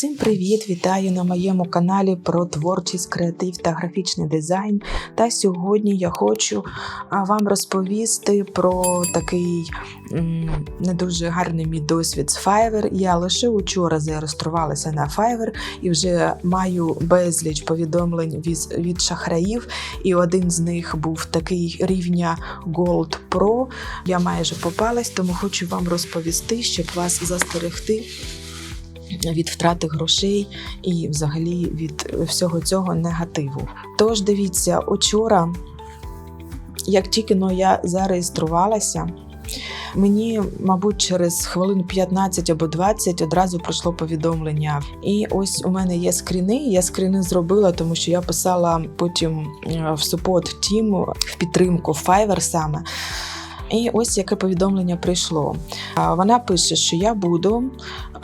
Всім привіт! Вітаю на моєму каналі про творчість, креатив та графічний дизайн. Та сьогодні я хочу вам розповісти про такий не дуже гарний мій досвід з Fiverr. Я лише учора зареєструвалася на Fiverr і вже маю безліч повідомлень від, від шахраїв. І один з них був такий рівня Gold Pro. Я майже попалась, тому хочу вам розповісти, щоб вас застерегти від втрати грошей і взагалі від всього цього негативу. Тож дивіться, учора, як тільки но я зареєструвалася, Мені, мабуть, через хвилин 15 або 20 одразу прийшло повідомлення. І ось у мене є скріни. Я скріни зробила, тому що я писала потім е, в супорт Team, в підтримку Fiverr саме. І ось яке повідомлення прийшло. Вона пише, що я буду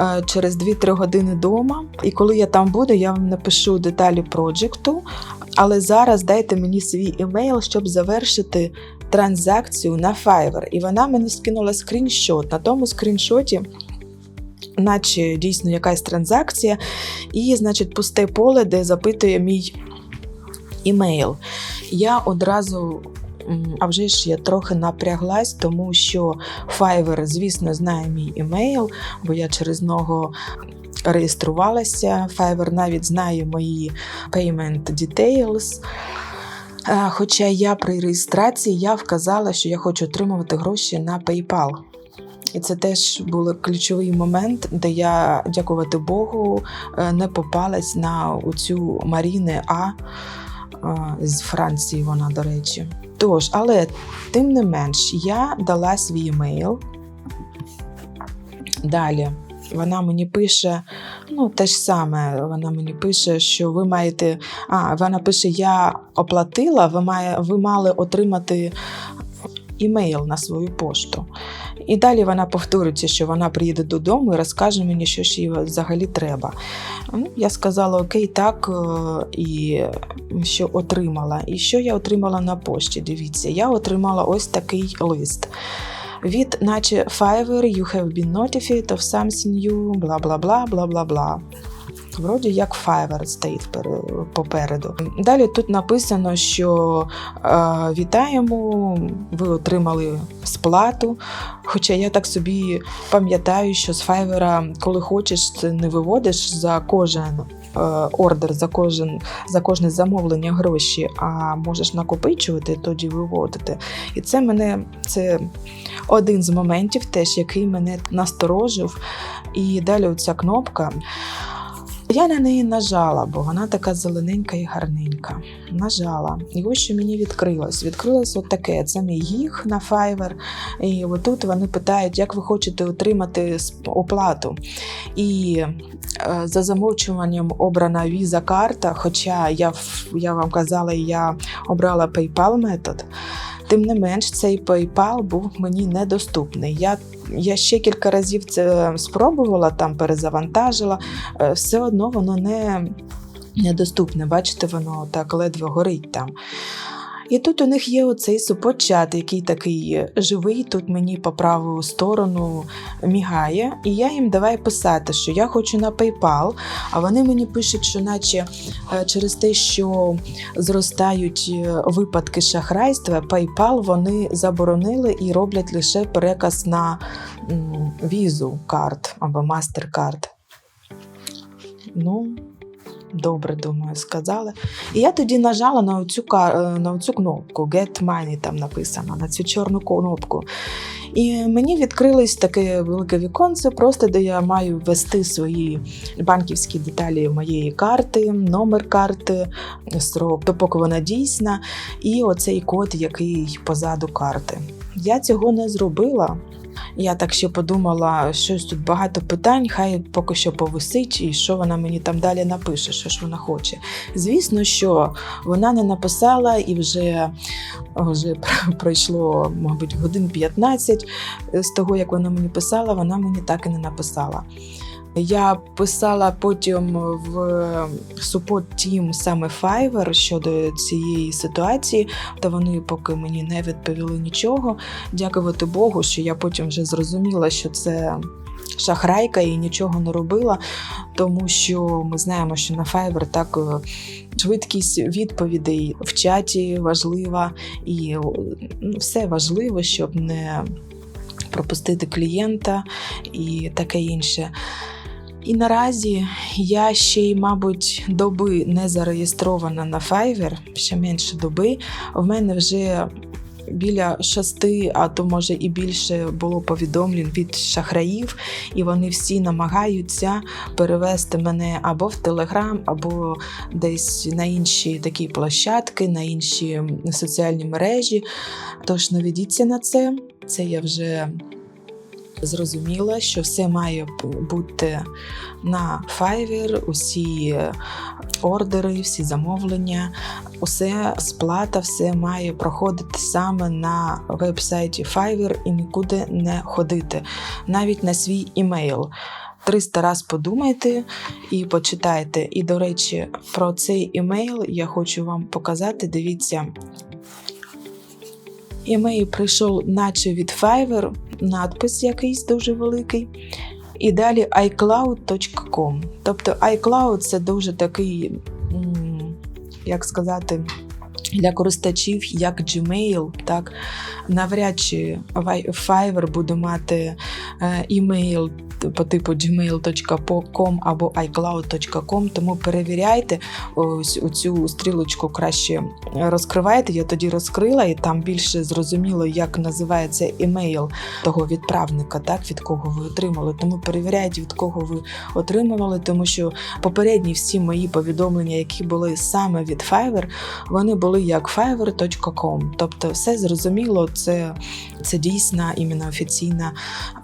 е, через 2-3 години вдома, і коли я там буду, я вам напишу деталі проджекту. Але зараз дайте мені свій емейл, щоб завершити транзакцію на Fiverr. І вона мені скинула скріншот. На тому скріншоті. Наче дійсно якась транзакція, і, значить, пусте поле, де запитує мій імейл. Я одразу А вже ж я трохи напряглась, тому що Fiverr, звісно, знає мій емейл, бо я через нього реєструвалася. Fiverr навіть знає мої payment details. Е, Хоча я при реєстрації я вказала, що я хочу отримувати гроші на PayPal. І це теж був ключовий момент, де я, дякувати Богу, е, не попалась на цю Маріни А з Франції, вона, до речі. Тож, але тим не менш, я дала свій емейл. Далі вона мені пише, ну, те ж саме, вона мені пише, що ви маєте. А, вона пише: Я оплатила, ви, має, ви мали отримати імейл на свою пошту. І далі вона повторюється, що вона приїде додому і розкаже мені, що ж їй взагалі треба. Ну, Я сказала окей, так, е, і що отримала. І що я отримала на пошті? Дивіться, я отримала ось такий лист. Від, наче Fiverr, you have been notified of something new, бла бла бла бла бла бла. Вроді як Fiverr стоїть попереду. Далі тут написано, що е, вітаємо, ви отримали сплату. Хоча я так собі пам'ятаю, що з Fiverr, коли хочеш, ти не виводиш за кожен ордер, за кожен за кожне замовлення гроші, а можеш накопичувати, тоді виводити. І це мене це один з моментів, теж який мене насторожив. І далі оця кнопка. Я на неї нажала, бо вона така зелененька і гарненька. Нажала. І ось що мені відкрилось. Відкрилось от таке. Це мій гіг на Fiverr. І отут вони питають, як ви хочете отримати оплату. І е, за замовчуванням обрана віза карта, хоча я, я вам казала, я обрала PayPal метод. Тим не менш, цей PayPal був мені недоступний. Я, я ще кілька разів це спробувала, там перезавантажила, е, все одно воно не недоступне. Бачите, воно так ледве горить там. І тут у них є оцей супочат, який такий живий, тут мені по праву сторону мігає. І я їм давай писати, що я хочу на PayPal, а вони мені пишуть, що наче е, через те, що зростають е, випадки шахрайства, PayPal вони заборонили і роблять лише переказ на візу карт або MasterCard. Ну, добре, думаю, сказали. І я тоді нажала на оцю, е, на оцю кнопку Get Money там написано, на цю чорну кнопку. І мені відкрилось таке велике віконце, просто де я маю ввести свої банківські деталі моєї карти, номер карти, срок, допоки вона дійсна, і оцей код, який позаду карти. Я цього не зробила. Я так ще подумала, щось тут багато питань, хай поки що повисить, і що вона мені там далі напише, що ж вона хоче. Звісно, що вона не написала і вже, вже пройшло, мабуть, годин 15 з того, як вона мені писала, вона мені так і не написала. Я писала потім в support team саме Fiverr щодо цієї ситуації, та вони поки мені не відповіли нічого. Дякувати Богу, що я потім вже зрозуміла, що це шахрайка і нічого не робила, тому що ми знаємо, що на Fiverr так е, швидкість відповідей в чаті важлива і ну, все важливо, щоб не пропустити клієнта і таке інше. І наразі я ще й, мабуть, доби не зареєстрована на Fiverr, ще менше доби. В мене вже біля шести, а то може і більше було повідомлень від шахраїв, і вони всі намагаються перевести мене або в Телеграм, або десь на інші такі площадки, на інші соціальні мережі. Тож не ведіться на це. Це я вже зрозуміла, що все має бути на Fiverr, усі ордери, всі замовлення, усе сплата, все має проходити саме на веб-сайті Fiverr і нікуди не ходити, навіть на свій імейл. 300 раз подумайте і почитайте. І, до речі, про цей імейл я хочу вам показати. Дивіться, імейл прийшов, наче від Fiverr, надпис якийсь дуже великий. І далі iCloud.com. Тобто iCloud це дуже такий, як сказати, для користувачів як Gmail, так навряд чи Fiverr буде мати е, імейл по типу gmail.com або iCloud.com, тому перевіряйте ось цю стрілочку краще розкривайте. Я тоді розкрила, і там більше зрозуміло, як називається імейл того відправника, так від кого ви отримали. Тому перевіряйте, від кого ви отримували, тому що попередні всі мої повідомлення, які були саме від Fiverr, вони були як fiverr.com. Тобто, все зрозуміло, це це дійсна іменно офіційна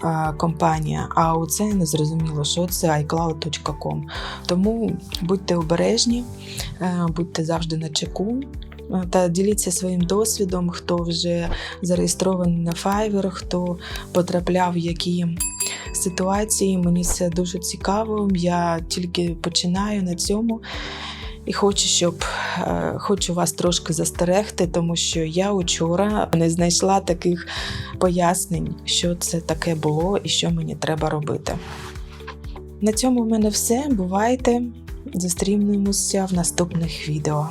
а, компанія. А оце не зрозуміло, що це iCloud.com. Тому будьте обережні, е, будьте завжди на чеку. е, Та діліться своїм досвідом, хто вже зареєстрований на Fiverr, хто потрапляв в які ситуації. Мені це дуже цікаво. Я тільки починаю на цьому. І хочу, щоб е, хочу вас трошки застерегти, тому що я учора не знайшла таких пояснень, що це таке було і що мені треба робити. На цьому в мене все. Бувайте. Зустрінемося в наступних відео.